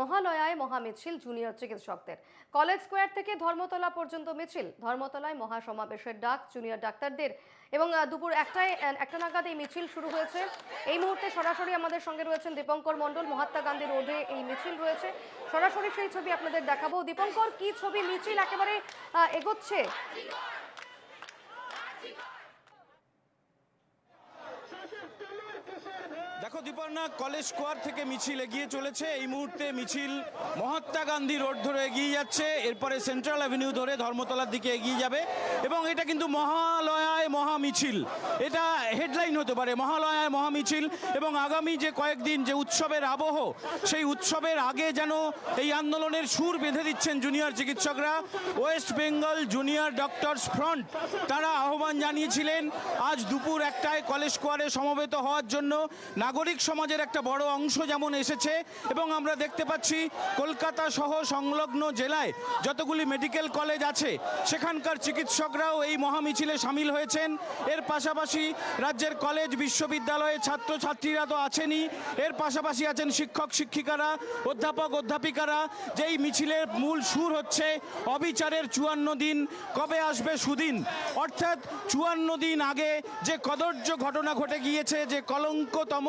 মহালয়ায় মহামিছিল জুনিয়র চিকিৎসকদের। College square থেকে ধর্মতলা পর্যন্ত মিছিল। ধর্মতলায় মহাসমাবেশের ডাক জুনিয়র ডাক্তারদের এবং দুপুর একটায় একটা নাগাদ এই মিছিল শুরু হয়েছে। এই মুহূর্তে সরাসরি আমাদের সঙ্গে রয়েছেন দীপঙ্কর মণ্ডল, মহাত্মা গান্ধী রোডে এই মিছিল রয়েছে। সরাসরি সেই ছবি আপনাদের দেখাবো। দীপঙ্কর, কি ছবি? মিছিল একেবারে এগোচ্ছে। দেখো দীপর্ণা কলেজ স্কোয়ার থেকে মিছিল এগিয়ে চলেছে। এই মুহূর্তে মিছিল মহাত্মা গান্ধী রোড ধরে এগিয়ে যাচ্ছে। এরপরে সেন্ট্রাল অ্যাভিনিউ ধরে ধর্মতলার দিকে এগিয়ে যাবে। এবং এটা কিন্তু মহালয়ায় মহা মিছিল এটা হেডলাইন হতে পারে, মহালয়ায় মহা মিছিল এবং আগামী যে কয়েকদিন যে উৎসবের আবহ, সেই উৎসবের আগে যেন এই আন্দোলনের সুর বেঁধে দিচ্ছেন জুনিয়র চিকিৎসকরা। West Bengal junior doctors front তারা আহ্বান জানিয়েছিলেন, আজ দুপুর একটায় কলেজ স্কোয়ারে সমবেত হওয়ার জন্য। নাগরিক সমাজের একটা বড় অংশ যেমন এসেছে, এবং আমরা দেখতে পাচ্ছি কলকাতা সহ সংলগ্ন জেলায় যতগুলি মেডিকেল কলেজ আছে, সেখানকার চিকিৎসকরাও এই মহামিছিলে সামিল হয়েছেন এর পাশাপাশি রাজ্যের কলেজ বিশ্ববিদ্যালয়ে ছাত্রছাত্রীরা তো আছেনই। এর পাশাপাশি আছেন শিক্ষক, শিক্ষিকারা, অধ্যাপক, অধ্যাপিকারা। যেই মিছিলের মূল সুর হচ্ছে অবিচারের চুয়ান্ন দিন। কবে আসবে সুদিন? অর্থাৎ চুয়ান্ন দিন আগে যে কদর্য ঘটনা ঘটে গিয়েছে, যে কলঙ্কতম,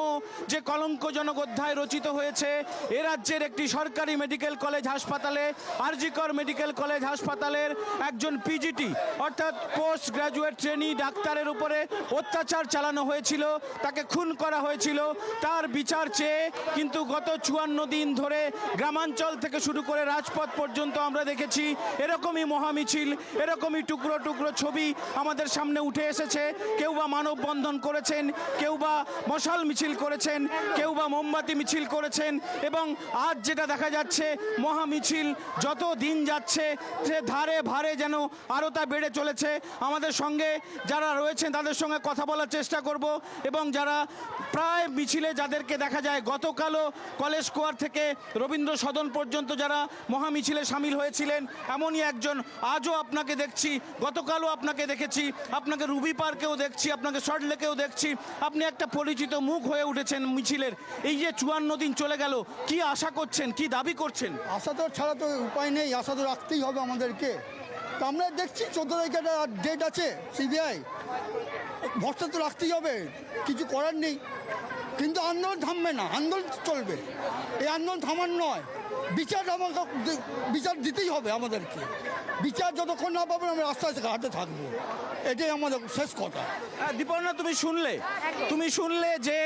যে কলঙ্কজনক অধ্যায় রচিত হয়েছে, এ রাজ্যের একটি সরকারি মেডিকেল কলেজ হাসপাতালে, আরজিকর মেডিকেল কলেজ হাসপাতালের একজন পিজিটি, অর্থাৎ পোস্ট গ্র্যাজুয়েট ট্রেনি ডাক্তারের উপরে অত্যাচার চালানো হয়েছিল, তাকে খুন করা হয়েছিল। তার বিচার চেয়ে কিন্তু গত চুয়ান্ন দিন ধরে গ্রামাঞ্চল থেকে শুরু করে রাজপথ পর্যন্ত আমরা দেখেছি, এরকমই মহামিছিল, এরকমই টুকরো টুকরো ছবি আমাদের সামনে উঠে এসেছে। কেউ বা মানববন্ধন করেছেন, কেউ বা মশাল মিছিল করেছেন, কেউ বা মোমবাতি মিছিল করেছেন এবং আজ যেটা দেখা যাচ্ছে, মহামিছিল যত দিন যাচ্ছে, সে ধারে ভারে যেন আরও তা বেড়ে চলেছে। আমাদের সঙ্গে যারা রয়েছেন তাদের সঙ্গে কথা বলার চেষ্টা করব এবং যারা প্রায় মিছিলে যাদেরকে দেখা যায়, গতকালও কলেজ স্কোয়ার থেকে রবীন্দ্র সদন পর্যন্ত যারা মহামিছিলে সামিল হয়েছিলেন, এমনই একজন আজও আপনাকে দেখছি, গতকালও আপনাকে দেখেছি, আপনাকে রুবি পার্কেও দেখছি, আপনাকে সল্টলেকেও দেখছি, আপনি একটা পরিচিত মুখ হয়ে উঠেছেন মিছিলের। এই যে চুয়ান্ন দিন চলে গেল, কি আশা করছেন, কি দাবি করছেন? আশা তো ছাড়া তো উপায় নেই, আশা তো রাখতেই হবে আমাদেরকে। আমরা দেখছি চোদ্দ তারিখে একটা ডেট আছে সিবিআই ভরসা তো রাখতেই হবে, কিছু করার নেই। কিন্তু আন্দোলন থামবে না, আন্দোলন চলবে। এই আন্দোলন থামার নয়। বিচার আমাকে বিচার দিতেই হবে আমাদেরকে। বিচার যতক্ষণ না পাবেন আমরা রাস্তায় হাতে থাকব। এটাই আমাদের শেষ কথা। দীপর্ণা তুমি শুনলে? তুমি শুনলে যে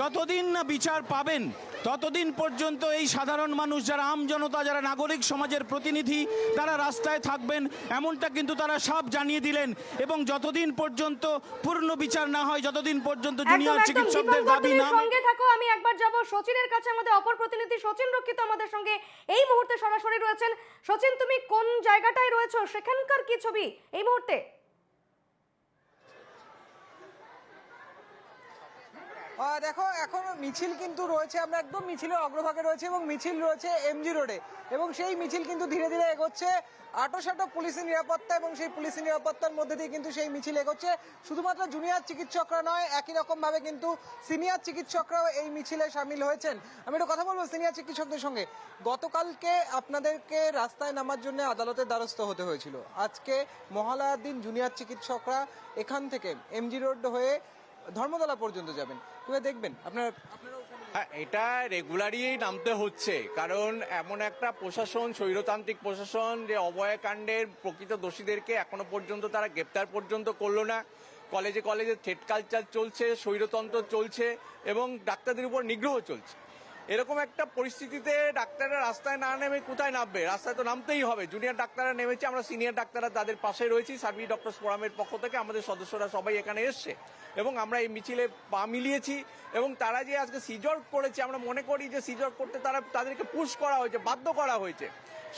যতদিন না বিচার পাবেন ততদিন পর্যন্ত এই সাধারণ মানুষ যারা আম জনতা যারা নাগরিক সমাজের প্রতিনিধি তারা রাস্তায় থাকবেন এমনটা কিন্তু তারা সব জানিয়ে দিলেন। এবং যতদিন পর্যন্ত পূর্ণ বিচার না হয় যতদিন পর্যন্ত জুনিয়র চিকিৎসকদের দাবি না সঙ্গে থাকো আমি একবার যাব। সচিনের কাছে আমাদের অপর প্রতিনিধি সচিন রক্ষিত আমাদের সঙ্গে এই মুহূর্তে সরাসরি রয়েছেন। সচিন তুমি কোন জায়গাটায় রয়েছো? সেখানকার কি ছবি এই মুহূর্তে? দেখো, এখন মিছিল কিন্তু রয়েছে, আমরা একদম মিছিলের অগ্রভাগে রয়েছে এবং মিছিল রয়েছে এমজি রোডে এবং সেই মিছিল কিন্তু ধীরে ধীরে এগোচ্ছে। আটোসাটো পুলিশি নিরাপত্তা এবং সেই পুলিশের নিরাপত্তার মধ্যে দিয়ে কিন্তু সেই মিছিল এগোচ্ছে। শুধুমাত্র জুনিয়র চিকিৎসকরা নয়, একই রকমভাবে কিন্তু সিনিয়র চিকিৎসকরাও এই মিছিলে সামিল হয়েছেন। আমি একটু কথা বলব সিনিয়র চিকিৎসকদের সঙ্গে। গতকালকে আপনাদেরকে রাস্তায় নামার জন্য আদালতের দ্বারস্থ হতে হয়েছিল। আজকে মহালয়ার দিন জুনিয়র চিকিৎসকরা এখান থেকে এমজি রোড হয়ে ধর্মতলা পর্যন্ত যাবেন। কীভাবে দেখবেন, আপনার হ্যাঁ এটা রেগুলারই নামতে হচ্ছে, কারণ এমন একটা প্রশাসন, স্বৈরতান্ত্রিক প্রশাসন, যে অবয়কাণ্ডের প্রকৃত দোষীদেরকে এখনও পর্যন্ত তারা গ্রেপ্তার পর্যন্ত করল না। কলেজে কলেজে থেট কালচার চলছে, স্বৈরতন্ত্র চলছে, এবং ডাক্তারদের উপর নিগ্রহ চলছে। এরকম একটা পরিস্থিতিতে ডাক্তাররা রাস্তায় না নেমে কোথায় নামবে? রাস্তায় তো নামতেই হবে। জুনিয়র ডাক্তাররা নেমেছে, আমরা সিনিয়র ডাক্তাররা তাদের পাশে রয়েছি। সার্ভিস ডক্টর ফোরামের পক্ষ থেকে আমাদের সদস্যরা সবাই এখানে এসছে এবং আমরা এই মিছিলে পা মিলিয়েছি এবং তারা যে আজকে সিজর করেছে, আমরা মনে করি যে সিজর করতে তারা তাদেরকে পুশ করা হয়েছে, বাধ্য করা হয়েছে।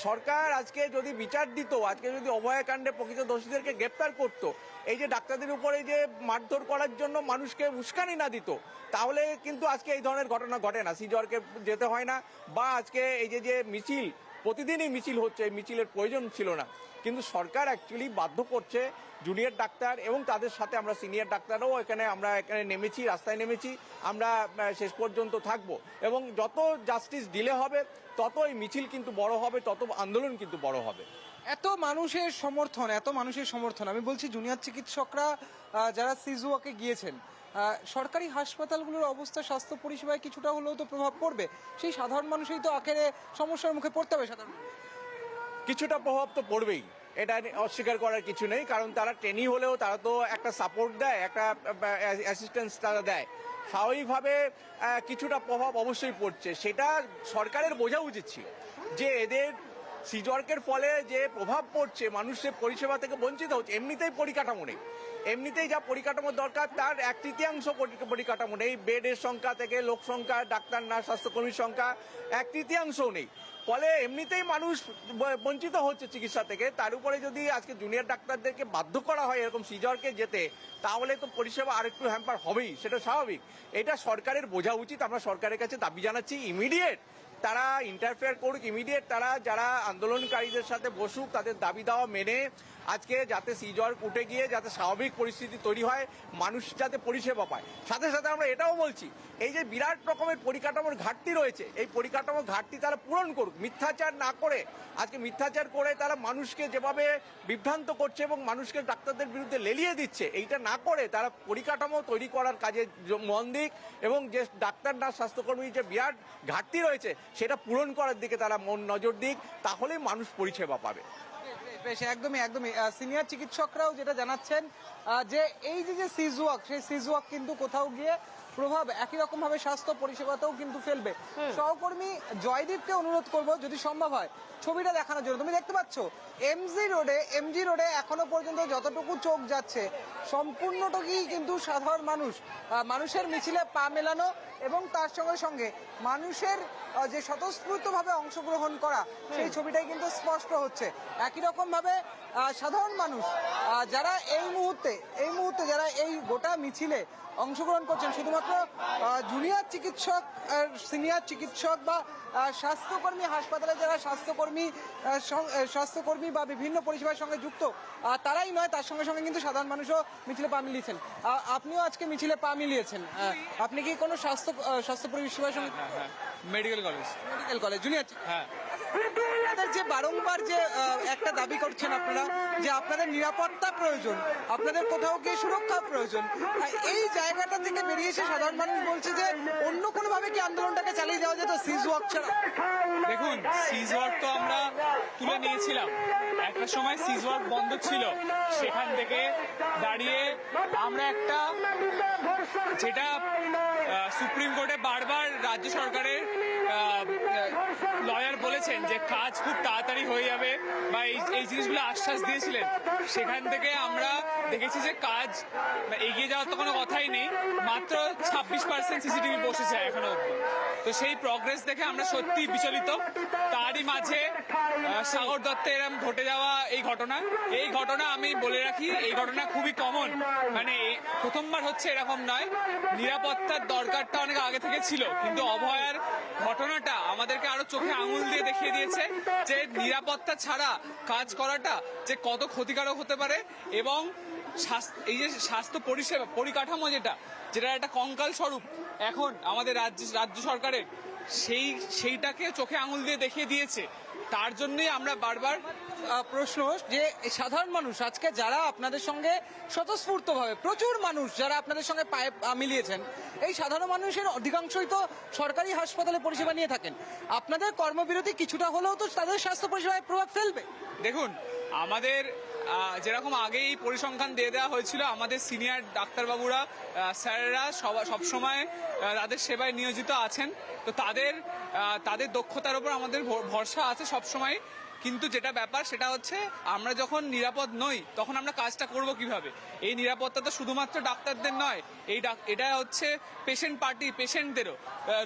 সরকার আজকে যদি বিচার দিত, আজকে যদি অভয়াকাণ্ডে প্রকৃত দোষীদেরকে গ্রেপ্তার করত, এই যে ডাক্তারদের উপরে যে মারধর করার জন্য মানুষকে উস্কানি না দিত, তাহলে কিন্তু আজকে এই ধরনের ঘটনা ঘটে না। সিজরকে যেতে হয় না, বা আজকে এই যে যে মিছিল প্রতিদিনই মিছিল হচ্ছে, এই মিছিলের প্রয়োজন ছিল না। কিন্তু সরকার অ্যাকচুয়ালি বাধ্য করছে জুনিয়র ডাক্তার এবং তাদের সাথে আমরা সিনিয়র ডাক্তারও এখানে, আমরা এখানে নেমেছি, রাস্তায় নেমেছি, আমরা শেষ পর্যন্ত থাকব। এবং যত জাস্টিস ডিলে হবে তত এই মিছিল কিন্তু বড় হবে, তত আন্দোলন কিন্তু বড় হবে। এত মানুষের সমর্থন, এত মানুষের সমর্থন। আমি বলছি জুনিয়র চিকিৎসকরা যারা সিজুয়াকে গিয়েছেন সরকারি হাসপাতালগুলোর অবস্থা, স্বাস্থ্য পরিষেবায় কিছুটা হলেও তো প্রভাব পড়বে। সেই সাধারণ মানুষই তো আখেরে সমস্যার মুখে পড়তে হবে সাধারণ কিছুটা প্রভাব তো পড়বেই। এটা অস্বীকার করার কিছু নেই, কারণ তারা ট্রেনি হলেও তারা তো একটা সাপোর্ট দেয়, একটা অ্যাসিস্ট্যান্স তারা দেয়। স্বাভাবিকভাবে কিছুটা প্রভাব অবশ্যই পড়ছে। সেটা সরকারের বোঝা উচিত ছিল যে এদের সিজর্কের ফলে যে প্রভাব পড়ছে, মানুষের পরিষেবা থেকে বঞ্চিত হচ্ছে, এমনিতেই পরিকাঠামো নেই। এমনিতেই যা পরিকাঠামো দরকার, তার এক তৃতীয়াংশ পরি- পরিকাঠামো নেই। বেডের সংখ্যা থেকে লোক সংখ্যা, ডাক্তার, নার্স, স্বাস্থ্যকর্মীর সংখ্যা এক তৃতীয়াংশও নেই। ফলে এমনিতেই মানুষ বঞ্চিত হচ্ছে চিকিৎসা থেকে। তার উপরে যদি আজকে জুনিয়র ডাক্তারদেরকে বাধ্য করা হয় এরকম সিজরকে যেতে, তাহলে তো পরিষেবা আরেকটু হ্যাম্পার হবেই, সেটা স্বাভাবিক। এটা সরকারের বোঝা উচিত। আমরা সরকারের কাছে দাবি জানাচ্ছি ইমিডিয়েট তারা ইন্টারফেয়ার করুক ইমিডিয়েট তারা যারা আন্দোলনকারীদের সাথে বসুক, তাদের দাবি দেওয়া মেনে আজকে যাতে সিজর উঠে গিয়ে যাতে স্বাভাবিক পরিস্থিতি তৈরি হয়, মানুষ যাতে পরিষেবা পায়। সাথে সাথে আমরা এটাও বলছি, এই যে বিরাট রকমের পরিকাঠামোর ঘাটতি রয়েছে, এই পরিকাঠামোর ঘাটতি তারা পূরণ করুক, মিথ্যাচার না করে। আজকে মিথ্যাচার করে তারা মানুষকে যেভাবে বিভ্রান্ত করছে এবং মানুষকে ডাক্তারদের বিরুদ্ধে লেলিয়ে দিচ্ছে, এইটা না করে তারা পরিকাঠামো তৈরি করার কাজে মন দিক এবং যে ডাক্তার না স্বাস্থ্যকর্মীর যে বিরাট ঘাটতি রয়েছে, সেটা পূরণ করার দিকে তারা মন, নজর দিক, তাহলেই মানুষ পরিষেবা পাবে। বেশ একদমই একদমই। সিনিয়র চিকিৎসকরাও যেটা জানাচ্ছেন যে এই যে যে সিজুয়াক সেই সিজুয়াক কিন্তু কোথাও গিয়ে প্রভাব একই রকম ভাবে স্বাস্থ্য পরিষেবাতেও কিন্তু ফেলবে। সহকর্মী জয়দীপকে অনুরোধ করব যদি সম্ভব হয় ছবিটা দেখানোর জন্য। তুমি দেখতে পাচ্ছ? এমজি রোডে এমজি রোডে এখনও পর্যন্ত যতটুকু চোখ যাচ্ছে সম্পূর্ণটুকুই কিন্তু সাধারণ মানুষ আহ, মানুষের মিছিলে পা মেলানো এবং তার সঙ্গে সঙ্গে মানুষের যে স্বতঃস্ফূর্তভাবে অংশগ্রহণ করা সেই ছবিটাই কিন্তু স্পষ্ট হচ্ছে। একই রকম ভাবে সাধারণ মানুষ যারা এই মুহূর্তে এই মুহূর্তে যারা এই গোটা মিছিলে অংশগ্রহণ করছেন শুধুমাত্র জুনিয়র চিকিৎসক সিনিয়র চিকিৎসক বা স্বাস্থ্যকর্মী হাসপাতালে যারা স্বাস্থ্যকর্মী স্বাস্থ্যকর্মী বা বিভিন্ন পরিষেবার সঙ্গে যুক্ত তারাই নয় তার সঙ্গে সঙ্গে কিন্তু সাধারণ মানুষও মিছিলে পা মিলিয়েছেন। আপনিও আজকে মিছিলে পা মিলিয়েছেন। আপনি কি কোনো স্বাস্থ্য স্বাস্থ্য পরিষেবার সঙ্গে medical college medical college junior হ্যাঁ। আপনাদের যে বারংবার যে একটা দাবি করছেন আপনারা যে আপনাদের নিরাপত্তা প্রয়োজন আপনাদের কোথাও গিয়ে সুরক্ষা প্রয়োজন এই জায়গাটা থেকে বেরিয়ে এসে সাধারণ মানুষ বলছে যে অন্য কোনো ভাবে কি আন্দোলনটাকে চালিয়ে দেওয়া যেত সিজ ওয়াক ছাড়া? দেখুন সিজওয়ার্ক তো আমরা তুলে নিয়েছিলাম। একটা সময় সিজওয়ার্ক বন্ধ ছিল। সেখান থেকে দাঁড়িয়ে আমরা একটা যেটা সুপ্রিম কোর্টে বারবার রাজ্য সরকারের লয়ার বলেছেন যে কাজ খুব তাড়াতাড়ি হয়ে যাবে বা এই এই জিনিসগুলো আশ্বাস দিয়েছিলেন। সেখান থেকে আমরা দেখেছি যে কাজ এগিয়ে যাওয়ার তো কোনো কথাই নেই। মাত্র ছাব্বিশ পার্সেন্ট সিসিটিভি বসেছে এখনও অব্দি তো সেই প্রগ্রেস দেখে আমরা সত্যি বিচলিত। তারই মাঝে সাগর দত্তের এরম ঘটে যাওয়া এই ঘটনা। এই ঘটনা আমি বলে রাখি, এই ঘটনা খুবই কমন মানে প্রথমবার হচ্ছে এরকম নয়। নিরাপত্তার দরকারটা অনেক আগে থেকে ছিল, কিন্তু অভয়ার ঘটনাটা আমাদেরকে আরও চোখে আঙুল দিয়ে দেখিয়ে দিয়েছে যে নিরাপত্তা ছাড়া কাজ করাটা যে কত ক্ষতিকারক হতে পারে এবং এই যে স্বাস্থ্য পরিষেবা, পরিকাঠামো যেটা যেটা একটা কঙ্কাল স্বরূপ এখন আমাদের রাজ্য রাজ্য সরকারের সেই, সেইটাকে চোখে আঙুল দিয়ে দেখিয়ে দিয়েছে। তার জন্যই আমরা বারবার প্রশ্ন যে সাধারণ মানুষ, আজকে যারা আপনাদের সঙ্গে স্বতঃস্ফূর্তভাবে প্রচুর মানুষ যারা আপনাদের সঙ্গে পায়ে মিলিয়েছেন, এই সাধারণ মানুষের অধিকাংশই তো সরকারি হাসপাতালে পরিষেবা নিয়ে থাকেন। আপনাদের কর্মবিরতি কিছুটা হলেও তো তাদের স্বাস্থ্য পরিষেবায় প্রভাব ফেলবে। দেখুন, আমাদের যেরকম আগে এই পরিসংখ্যান দিয়ে দেওয়া হয়েছিল, আমাদের সিনিয়র ডাক্তারবাবুরা স্যারেরা সব- সবসময় তাদের সেবায় নিয়োজিত আছেন। তো তাদের তাদের দক্ষতার উপর আমাদের ভরসা আছে সবসময়। কিন্তু যেটা ব্যাপার সেটা হচ্ছে, আমরা যখন নিরাপদ নই, তখন আমরা কাজটা করব কীভাবে? এই নিরাপত্তা তো শুধুমাত্র ডাক্তারদের নয়, এই এটা হচ্ছে পেশেন্ট পার্টি পেশেন্টদেরও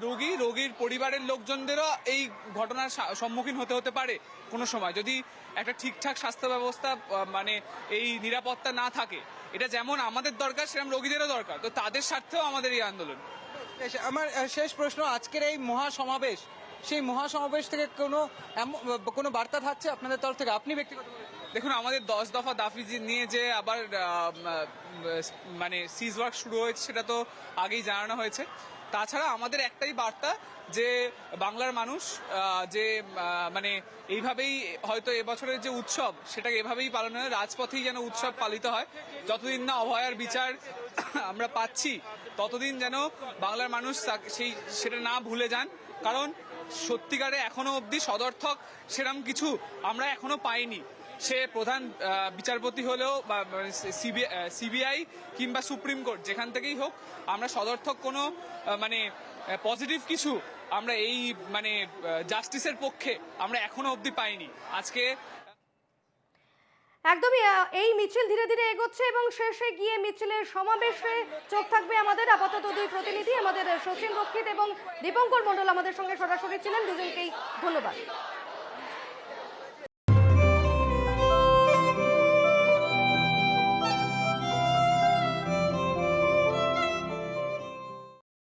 রোগী, রোগীর পরিবারের লোকজনদেরও এই ঘটনার সম্মুখীন হতে হতে পারে কোনো সময়। যদি একটা ঠিকঠাক স্বাস্থ্য ব্যবস্থা মানে এই নিরাপত্তা না থাকে, এটা যেমন আমাদের দরকার সেরকম রোগীদেরও দরকার। তো তাদের স্বার্থেও আমাদের এই আন্দোলন। আমার শেষ প্রশ্ন, আজকের এই মহা সমাবেশ সেই মহাসমাবেশ থেকে কোনো কোনো বার্তা থাকছে আপনাদের তরফ থেকে? আপনি ব্যক্তিগত দেখুন, আমাদের দশ দফা যে নিয়ে যে আবার মানে সিজ ওয়ার্ক শুরু হয়েছে সেটা তো আগেই জানানো হয়েছে। তাছাড়া আমাদের একটাই বার্তা যে বাংলার মানুষ যে মানে এইভাবেই হয়তো এবছরের যে উৎসব, সেটাকে এভাবেই পালন হয়, রাজপথেই যেন উৎসব পালিত হয়। যতদিন না অভয়ার বিচার আমরা পাচ্ছি, ততদিন যেন বাংলার মানুষ সেই, সেটা না ভুলে যান। কারণ সত্যিকারে এখনও অবধি সদর্থক সেরম কিছু আমরা এখনও পাইনি। সে প্রধান বিচারপতি হলেও বা সিবিআই কিংবা সুপ্রিম কোর্ট, যেখান থেকেই হোক, আমরা সদর্থক কোনো মানে পজিটিভ কিছু আমরা এই মানে জাস্টিসের পক্ষে আমরা এখনও অবধি পাইনি। আজকে একদমই এই মিছিল ধীরে ধীরে এগোচ্ছে এবং শেষে গিয়ে মিছিলের সমাবেশে চোখ থাকবে আমাদের আপাতত দুই প্রতিনিধি, আমাদের সচিন রক্ষিত এবং দীপঙ্কর মণ্ডল আমাদের সঙ্গে সরাসরি ছিলেন। দুজনকেই ধন্যবাদ।